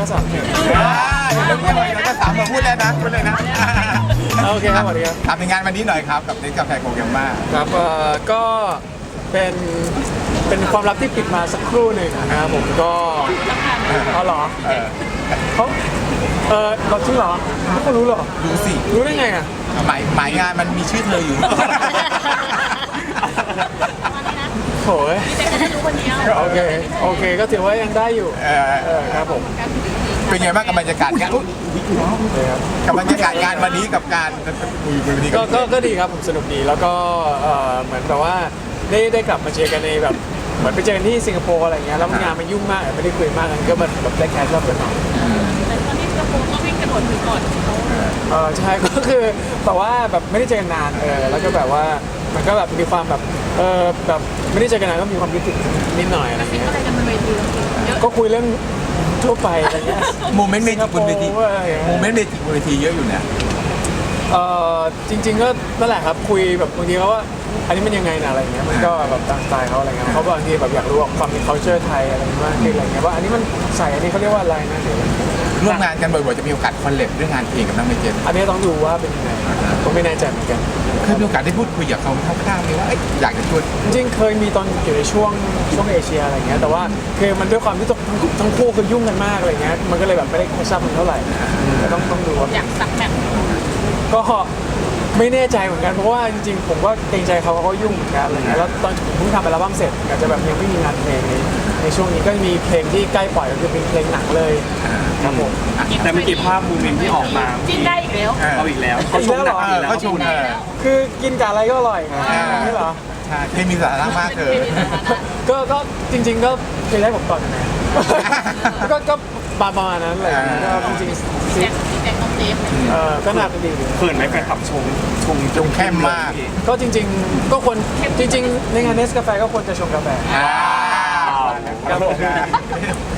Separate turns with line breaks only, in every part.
ก็สามเถอะ
อ่าเดี๋ยวเรื่องอะไรเราก็สามมาพูดแล้วนะพูดเลยนะ
โอเคครับสวัสดีครับ
ถามในงานวันนี้หน่อยครับกับเด็กกาแฟโกเกมมา
ครับเอ่อก็เป็นเป็นความลับที่ปิดมาสักครู่หนึ่งนะครับผมก็เอาเหรอ
เออ
เขาเออเราจริงเหรอเขารู้เหรอ
รู้สิ
รู้ได้ไงอะ
หมายหมายงานมันมีชื่อเธออยู่
โถ่เอ้ยโอเค โอเค ก็ถือว่ายังได้อยู่
เออ
เออครับผม
เป็นไงบ้างกับบรรยากาศงานอุ๊ย
โอเคครับ
กับบรรยากาศงานวันนี้กับการคุยกันวันนี้
ก็ก็ก็ดีครับผมสนุกดีแล้วก็เอ่อเหมือนแบบว่าได้ได้กลับมาเจอกันในแบบเหมือนไปเจอกันที่สิงคโปร์อะไรเงี้ยแล้วงานมันยุ่งมากไม่ได้คุยมากกันก็มันแบบได้แคสรอบกันหน่อย
แต่ตอนที่กระโปรงก็วิ่งกระโดดถือก่อนเขา
เออใช่ ก็คือแบบว่าแบบไม่ได้เจอกันนานเออแล้วก็แบบว่ามันก็แบบมีความแบบเออแบบไม่ได้เจอกันนานก็มีความคิดถึงนิดหน่อยอะไร
คิด
เงี้ย
อะไรกันบนเวทีเยอะ
ก็คุยเรื่อง ทั่วไปอะไรเงี้ย
โมเมนต์เมจิกบนเวที
สิงคโปร์อะไรอย่างเงี้ย
โมเมนต์เมจิกบนเวทีเยอะอยู่เนี่ย
เออจริง ๆ ก็นั่นแหละครับคุยแบบบางทีเขาว่าอันนี้มันยังไงนะอะไรเงี้ยมันก็แบบตามสไตล์เขาอะไรเงี้ยเขาบางทีแบบอยากรู้ว่าความเป็น culture ไทยอะไรมากขึ้นอะไรเงี้ยว่าอันนี้มันใส่อันนี้เขาเรียกว่าอะไรนะเดี๋ยว
ร่วมงานกันบ่อยๆจะมีโอกาสคอนเลบเรื่องงานเพลงกับน้องเมเจน
อันนี้ต้องดูว่าเป็นยังไง ผมไม่แน่ใจเหมือนกัน
เคยมีโอกาสได้พูดคุยกับเขาเขาข้างๆไหมว่าเอ้ยอยากจะชวน
จริงๆเคยมีตอนอยู่ในช่วงช่วงเอเชียอะไรเงี้ยแต่ว่าคือมันด้วยความที่ทั้งทั้งคู่คือยุ่งกันมากอะไรเงี้ยมันก็เลยแบบไม่ได้กระชับมันเท่าไหร่ก็ต้องต้องดูว่า
อยากสักแบบ
ก็ไม่แน่ใจเหมือนกันเพราะว่าจริงๆผมก็เกรงใจเขาเพราะเขายุ่งเหมือนกันอะไรเงี้ยแล้วตอนผมเพิ่งทำอัลบั้มเสร็จอาจจะแบบยังไม่มีงานเพลงในในช่วงนี้ก็มีเพลงที่ใกล้ปล่อยก็คือเป็นเพลงหนังเลยครับผม
แต่เมื่อกี้ภาพมูเมนต์ที่ออกมา
จิ้นได้อีก แล้ว
เอาอีกแล้วเขาชมหนัก
เอ
อี
อก
แล้ว
เขาชมเออ
คือกินกับอะไรก็อร่อยนี่เหรอ
ใช่เคมีสาระมากเธอ
ก็ก็จริง ๆ ก็เคยได้ผมตอนไหนก็ก็ประมาณนั้นแหละก็จริง
แจ็คแจ็คน้องเจฟ
ๆเออก็น่าจะดีอยู่
เขินไหมแฟนคลับชมชม
ชมเข้มมาก
ก็จริง ๆ ก็คนจริง ๆ ในงานเนสกาแฟก็ควรจะชงกาแฟ
อ่า
ครับผม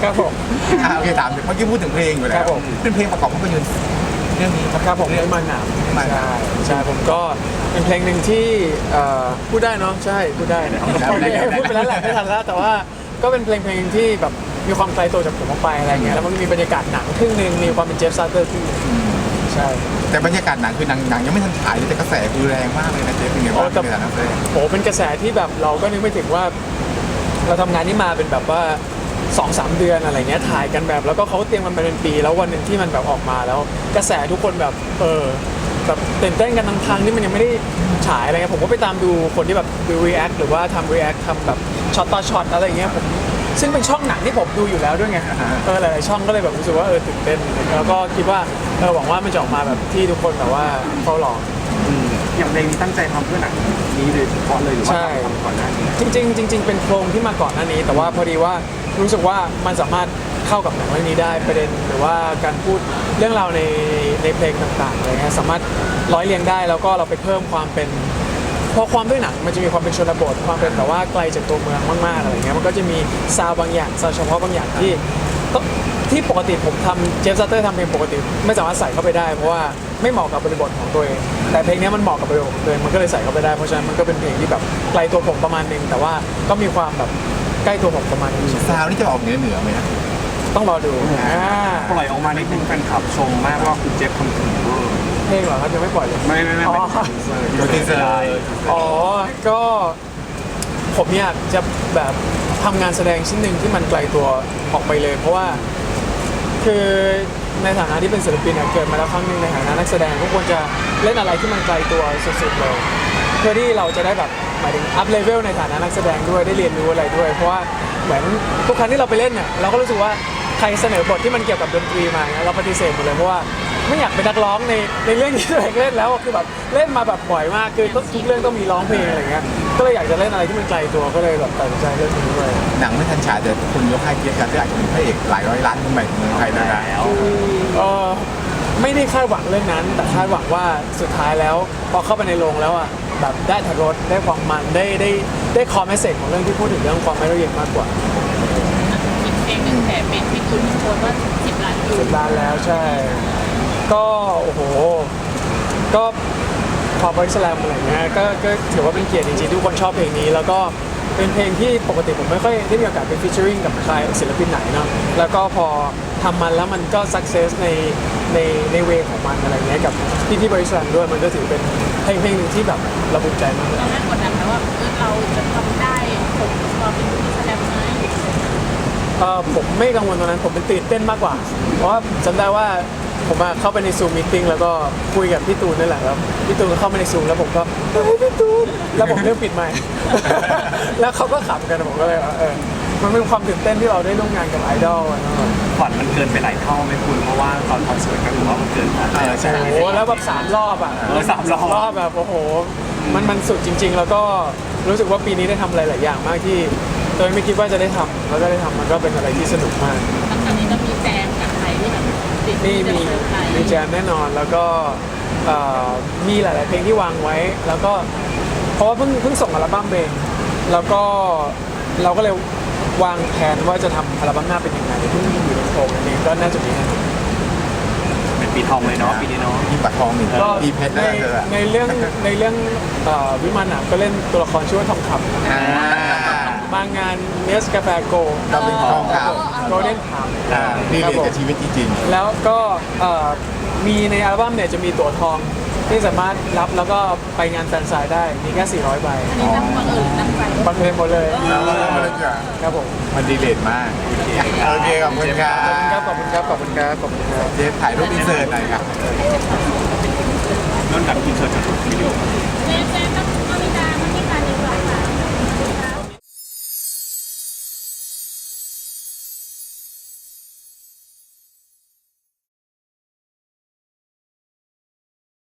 ครับผม
อ่าโอเคถามถึงเมื่อกี้พูดถึงเพลงอยู่แล้
ครั
ว
บผม
เป็นเพลงประกอบภาพยนตร์เรื่องนี้
ครับผมเรื่องมันหนาม
มันหนาม
ใช่ใช่ผมก็เป็นเพลงหนึ่งที่เอ่อพูดได้เนาะใช่พูดได้นะ
ได้ได้ได้
พูดไปแล้วแหละไม่ทันแล้วแต่ว่าก็เป็นเพลงเพลงที่แบบมีความไกลตัวจากผมออกไปอะไรเงี้ยแล้วมันมีบรรยากาศหนังครึ่งหนึ่งมีความเป็นเจฟซาร์เตอร์ครึ่งหนึ่งใช่
แต่บรรยากาศหนังคือหนังหนังยังไม่ทันฉายเลยแต่กระแสคือแรงมากเลยนะเจ๊เป็นไงบ้างในฐานะนักแสดง
โหเป็นกระแสที่แบบเราก็นึกไม่ถึงว่า เราทำงานนี้มาเป็นแบบว่า สองสามเดือนอะไรเงี้ยถ่ายกันแบบ แล้วก็เขาเตรียมมันมาเป็นปี แล้ววันหนึ่งที่มันแบบออกมาแล้ว กระแสทุกคนแบบเออแบบตื่นเต้นกันทั้งทางที่มันยังไม่ได้ฉายอะไรเงี้ยผมก็ไปตามดูคนที่แบบดู react หรือว่าทำ react ทำแบบช็อตต่อช็อตอะไรเงี้ยผมซึ่งเป็นช่องหนังที่ผมดูอยู่แล้วด้วยไงเออหลายๆช่องก็เลยแบบรู้สึกว่าเออตื่นเต้นแล้วก็คิดว่าเออหวังว่ามันจะออกมาแบบที่ทุกคนแบบว่าเฝ้ารอ
อืมอย่างเพลงนี้ตั้งใจทำเพื่อหนังนี้เลยเฉพาะเลยหรือว่า
ใช่
ทำก่อนหน้านี้
จริงๆจริงๆเป็นโครงที่มาก่อนหน้านี้ แต่ว่าพอดีว่ารู้สึกว่ามันสามารถเข้ากับหนังเรื่องนี้ได้ประเด็นหรือว่าการพูดเรื่องราวในในเพลงต่างๆอะไรเงี้ยสามารถร้อยเรียงได้แล้วก็เราไปเพิ่มความเป็นเพราะความด้วยหนังมันจะมีความเป็นชนบทความเป็นแบบว่าไกลจากตัวเมืองมากๆอะไรเงี้ยมันก็จะมีซาวด์บางอย่างซาวด์เฉพาะบางอย่างที่ ก็ที่ปกติผมทำเจฟซัตเตอร์ทำเพลงปกติ ไม่สามารถใส่เข้าไปได้เพราะว่าไม่เหมาะกับบริบทของตัวเองแต่เพลงเนี้ยมันเหมาะกับบริบทของตัวเองมันก็เลยใส่เข้าไปได้เพราะฉะนั้นมันก็เป็นเพลงที่แบบไกลตัวผมประมาณนึงแต่ว่าก็มีความแบบใกล้ตัวผมประมาณนึง
ซาวนี่จะออกเหนือเหนือไหมนะ
ต้องรอดูอ่า
ปล่อยออกมานิดนึงแฟนคลับชมมากว่าคุณเจฟทำถึงเวอร์
เพลงเหรอครับยังไม่ปล่อยเลย
ไม่ไม่ไม่
อ๋อ
ไม่
ตัวทีเซอร์
อ๋อก็ ผมอยากจะแบบทำงานแสดงชิ้นหนึ่งที่มันไกลตัวออกไปเลย เพราะว่าคือในฐานะที่เป็นศิลปินอะเกิดมาแล้วครั้งหนึ่งในฐานะนักแสดงก็ควรจะเล่นอะไรที่มันไกลตัวสุดๆเลยเพื่อที่เราจะได้แบบหมายถึงอัพเลเวลในฐานะนักแสดงด้วยได้เรียนรู้อะไรด้วย เพราะว่าเหมือนทุกครั้งที่เราไปเล่นเนี่ยเราก็รู้สึกว่าใครเสนอบทที่มันเกี่ยวกับดนตรีมาเนี่ยเราปฏิเสธหมดเลยเพราะว่า ไม่อยากเป็นนักร้องในในเรื่องที่ตัวเองเล่นแล้วอะคือแบบเล่นมาแบบบ่อยมากคือทุกเรื่องต้องมีร้องเพลงอะไรเงี้ยก็เลยอยากจะเล่นอะไรที่มันไกลตัวก็เลยแบบตัดสินใจเล่นนี้ด้วย
หนังไม่ทันฉายแต่คนยกให้เกียรติกันที่อาจจะเป็นพระเอกหลายร้อยล้านคนใหม่ของเมืองไทยแล้วนะ
แล้ว
เออไม่ได้คาดหวังเรื่องนั้น แต่คาดหวังว่าสุดท้ายแล้วพอเข้าไปในโรงแล้วอะแบบได้ทรสได้ความมันได้ได้ได้คอมเมสเซจของเรื่องที่พูดถึงเรื่องความไม่รู้เย็นมากกว่า
อีกเพลงหนึ่งแต่เป็นพี่ตุนโพสต์ว่าสิบล้านวิว
สิบล้านแล้วใช่ ก็โอ้โหก็พอบริสแลมอะไรเงี้ยก็ก็ถือว่าเป็นเกียรติจริงๆทุกคนชอบเพลงนี้ แล้วก็เป็นเพลงที่ปกติผมไม่ค่อยได้มีโอกาสไปฟิชเชอริงกับใครศิลปินไหนเนาะแล้วก็พอทำมันแล้วมันก็สักเซสในในในเวของมันอะไรเงี้ยกับพี่ที่บริษัทด้วยมันก็ถือเป็นเพลงเพลงหนึ่งที่แบบเราภูมิใจมากเลย
เราไม่กดดันนะว่าเออเราจะทำได้ผมเราเป็นผู้แสดงไหม
เอ่อผมไม่กังวลตรงนั้นผมเป็นตื่นเต้นมากกว่า เพราะว่าจำได้ว่า ผมอะเข้าไปในซูมมิ팅แล้วก็คุยกับพี่ตูนนี่แหละแล้วพี่ตูนก็เข้ามาในซูมแล้วผมก็เฮ้ยพี่ตูนแล้วผมเริ่มปิดไมค์ แล้วเขาก็ขำกันผมก็เลยว่าเออมันเป็นความตื่นเต้นที่เราได้ร่วมงานกับไอดอลอะเนาะ
ฝันมันเกินไปหลายเท่าไหมคุณเพราะว่าตอนคอนเสิร์ตก็ถือว่ามันเกินฝัน
เออใช่
โอ้โหแล้วแบบสามรอบอะ
เออสามรอบ
รอบแบบโอ้โห มันมันสุดจริง ๆ แล้วก็รู้สึกว่าปีนี้ได้ทำอะไรหลายอย่างมากที่โดยไม่คิดว่าจะได้ทำแล้วก็ได้ทำมันก็เป็นอะไรที่สนุกมาก มี
ที่จะ
มี
เซอร์ไพรส์
มีแจมแน่นอนแล้วก็เอ่อมีหลาย ๆ เพลงที่วางไว้ แล้วก็เพราะว่าเพิ่งเพิ่งส่งอัลบั้มเองแล้วก็เราก็เลยวางแผนว่าจะทำอัลบั้มหน้าเป็นยังไงเพิ่งอยู่ในโครงอันนี้ก็น่าจะมีแน่นอน
เป็นปีทองเลยเนาะปีนี้เนาะ
มีปัดทองหนึ่ง
ก็
มีเพชร
ใน
แล้วเธออะ
ในเรื่องในเรื่องเอ่อวิมานหนามก็เล่นตัวละครชื่อว่าทองค
อ่าำ
มางานเนสกาแฟโก
เราเป็นทองค
โกลเด้นทาม
อ่านี่เลยกับชีวิตจริง
แล้วก็เอ่อมีในอัลบั้มเนี่ยจะมีตั๋วทองที่สามารถรับแล้วก็ไปงานแฟนไซน์ได้มีแค่ 400 ใบ
อันนี้ตั้งบังเอิญตั้งใจ
บังเอิญหมดเลย
ๆแล้วก็เลยจะ
ครับผม
มันดีเลทมาก โอเคขอบคุณครั
ขอบคุณครับ
บ
ขอบคุณครับขอบคุณครับขอบคุณครับ
เจฟถ่ายรูปอินเสิร์ตหน่อยครับ
ย้อนกลับอินเสิร์ตจากวิดีโอ
เจ๊เจ๊